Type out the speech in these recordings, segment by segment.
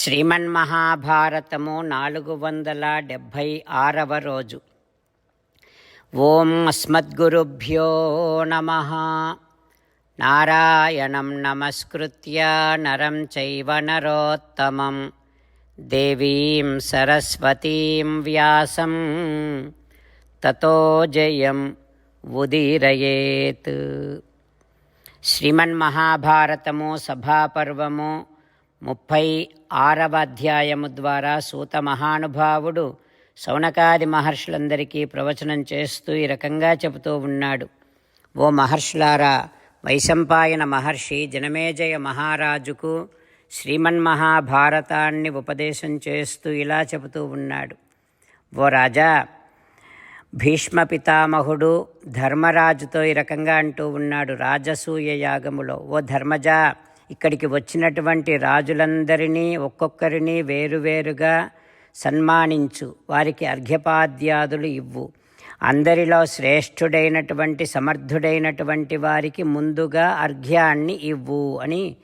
శ్రీమన్మహాభారతము నాలుగు వందల డెబ్భై ఆరవ రోజు. ఓం అస్మద్గురుభ్యో నమ. నారాయణం నమస్కృత్య నరం చైవ నరోత్తమం. దేవీం సరస్వతీం వ్యాసం. తతో జయం ఉదీరయేత్. శ్రీమన్మహాభారతము సభాపర్వము ముప్పై ఆరవ అధ్యాయము ద్వారా సూత మహానుభావుడు సౌనకాది మహర్షులందరికీ ప్రవచనం చేస్తూ ఈ రకంగా చెబుతూ ఉన్నాడు. ఓ మహర్షులారా వైశంపాయన మహర్షి జనమేజయ మహారాజుకు శ్రీమన్మహాభారతాన్ని ఉపదేశం చేస్తూ ఇలా చెబుతూ ఉన్నాడు. ఓ రాజా భీష్మ పితామహుడు ధర్మరాజుతో ఈ రకంగా అంటూ ఉన్నాడు. రాజసూయ యాగములో ఓ ధర్మజా ఇక్కడికి వచ్చినటువంటి రాజులందరినీ ఒక్కొక్కరిని వేరువేరుగా సన్మానించు. వారికి అర్ఘ్యపాద్యాదులు ఇవ్వు. అందరిలో శ్రేష్ఠుడైనటువంటి సమర్థుడైనటువంటి వారికి ముందుగా అర్ఘ్యాన్ని ఇవ్వు అని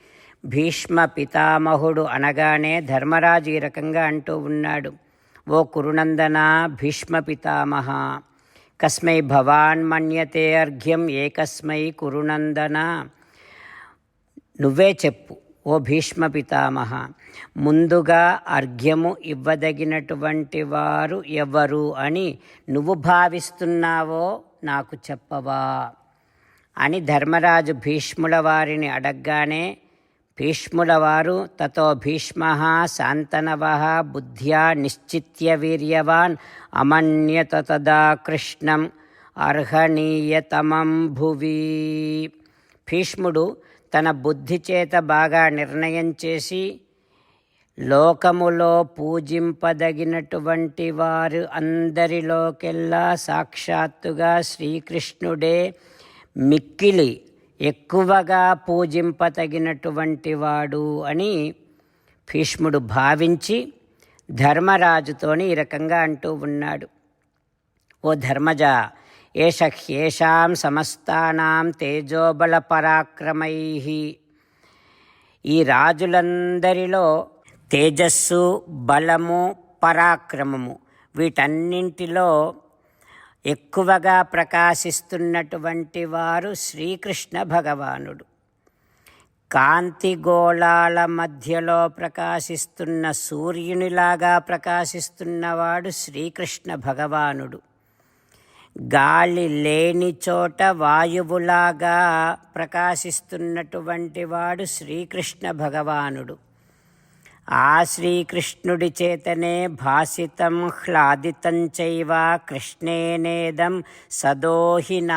భీష్మ పితామహుడు అనగానే ధర్మరాజు ఈ రకంగా అంటూ ఉన్నాడు. ఓ కురునందన భీష్మ పితామహ కస్మై భవాన్ మన్యతే అర్ఘ్యం ఏకస్మై కురునందన. నువ్వే చెప్పు ఓ భీష్మ పితామహ ముందుగా అర్ఘ్యము ఇవ్వదగినటువంటి వారు ఎవరు అని నువ్వు భావిస్తున్నావో నాకు చెప్పవా. అని ధర్మరాజు భీష్ముల వారిని అడగగానే భీష్ముల వారు తతో భీష్మ శాంతనవ బుద్ధ్యా నిశ్చిత్య వీర్యవాన్ అమన్యత తదా కృష్ణం అర్హణీయతమం భువి. భీష్ముడు తన బుద్ధి చేత బాగా నిర్ణయం చేసి లోకములో పూజింపదగినటువంటి వారు అందరిలోకెల్లా సాక్షాత్తుగా శ్రీకృష్ణుడే మిక్కిలి ఎక్కువగా పూజింపతగినటువంటి వాడు అని భీష్ముడు భావించి ధర్మరాజుతోని ఈ రకంగా అంటూ ఉన్నాడు. ఓ ధర్మజ ఏష హ్యేషాం సమస్తానాం తేజోబల పరాక్రమై ఈ రాజులందరిలో తేజస్సు బలము పరాక్రమము వీటన్నింటిలో ఎక్కువగా ప్రకాశిస్తున్నటువంటి వారు శ్రీకృష్ణ భగవానుడు. కాంతి గోళాల మధ్యలో ప్రకాశిస్తున్న సూర్యునిలాగా ప్రకాశిస్తున్నవాడు శ్రీకృష్ణ భగవానుడు. గాలి లేని చోట వాయువులాగా ప్రకాశిస్తున్నటువంటి వాడు శ్రీకృష్ణ భగవానుడు. ఆ శ్రీకృష్ణుడి చేతనే భాసితం హ్లాదితం చైవ కృష్ణేనేదం సదోహిన.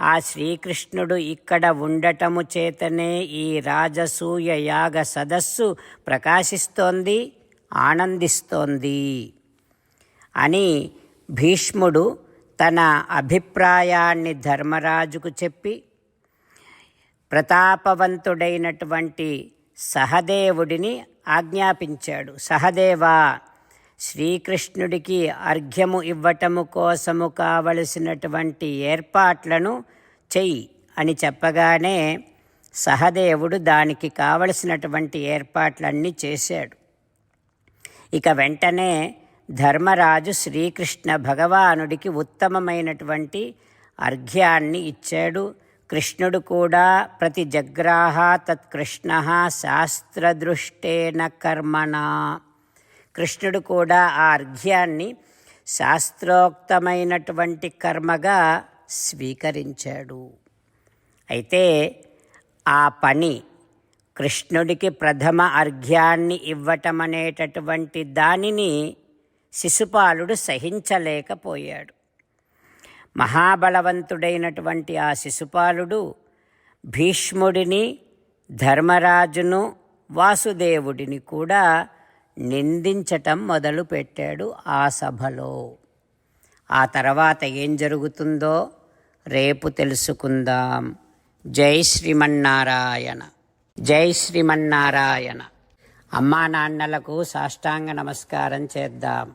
ఆ శ్రీకృష్ణుడు ఇక్కడ ఉండటము చేతనే ఈ రాజసూయ యాగ సదస్సు ప్రకాశిస్తోంది ఆనందిస్తోంది అని భీష్ముడు తన అభిప్రాయాన్ని ధర్మరాజుకు చెప్పి ప్రతాపవంతుడైనటువంటి సహదేవుడిని ఆజ్ఞాపించాడు. సహదేవా శ్రీకృష్ణుడికి అర్ఘ్యము ఇవ్వటము కోసము కావలసినటువంటి ఏర్పాట్లను చెయ్యి అని చెప్పగానే సహదేవుడు దానికి కావలసినటువంటి ఏర్పాట్లన్నీ చేశాడు. ఇక వెంటనే ధర్మరాజు శ్రీకృష్ణ భగవానుడికి ఉత్తమమైనటువంటి అర్ఘ్యాన్ని ఇచ్చాడు. కృష్ణుడు కూడా ప్రతి జగ్రాహ తత్కృష్ణ శాస్త్రదృష్టేన కర్మణ. కృష్ణుడు కూడా ఆ అర్ఘ్యాన్ని శాస్త్రోక్తమైనటువంటి కర్మగా స్వీకరించాడు. అయితే ఆ పని కృష్ణుడికి ప్రథమ అర్ఘ్యాన్ని ఇవ్వటం అనేటటువంటి దానిని శిశుపాలుడు సహించలేకపోయాడు. మహాబలవంతుడైనటువంటి ఆ శిశుపాలుడు భీష్ముడిని ధర్మరాజును వాసుదేవుడిని కూడా నిందించటం మొదలుపెట్టాడు ఆ సభలో. ఆ తర్వాత ఏం జరుగుతుందో రేపు తెలుసుకుందాం. జై శ్రీమన్నారాయణ. జై శ్రీమన్నారాయణ. అమ్మా నాన్నలకు సాష్టాంగ నమస్కారం చేద్దాం.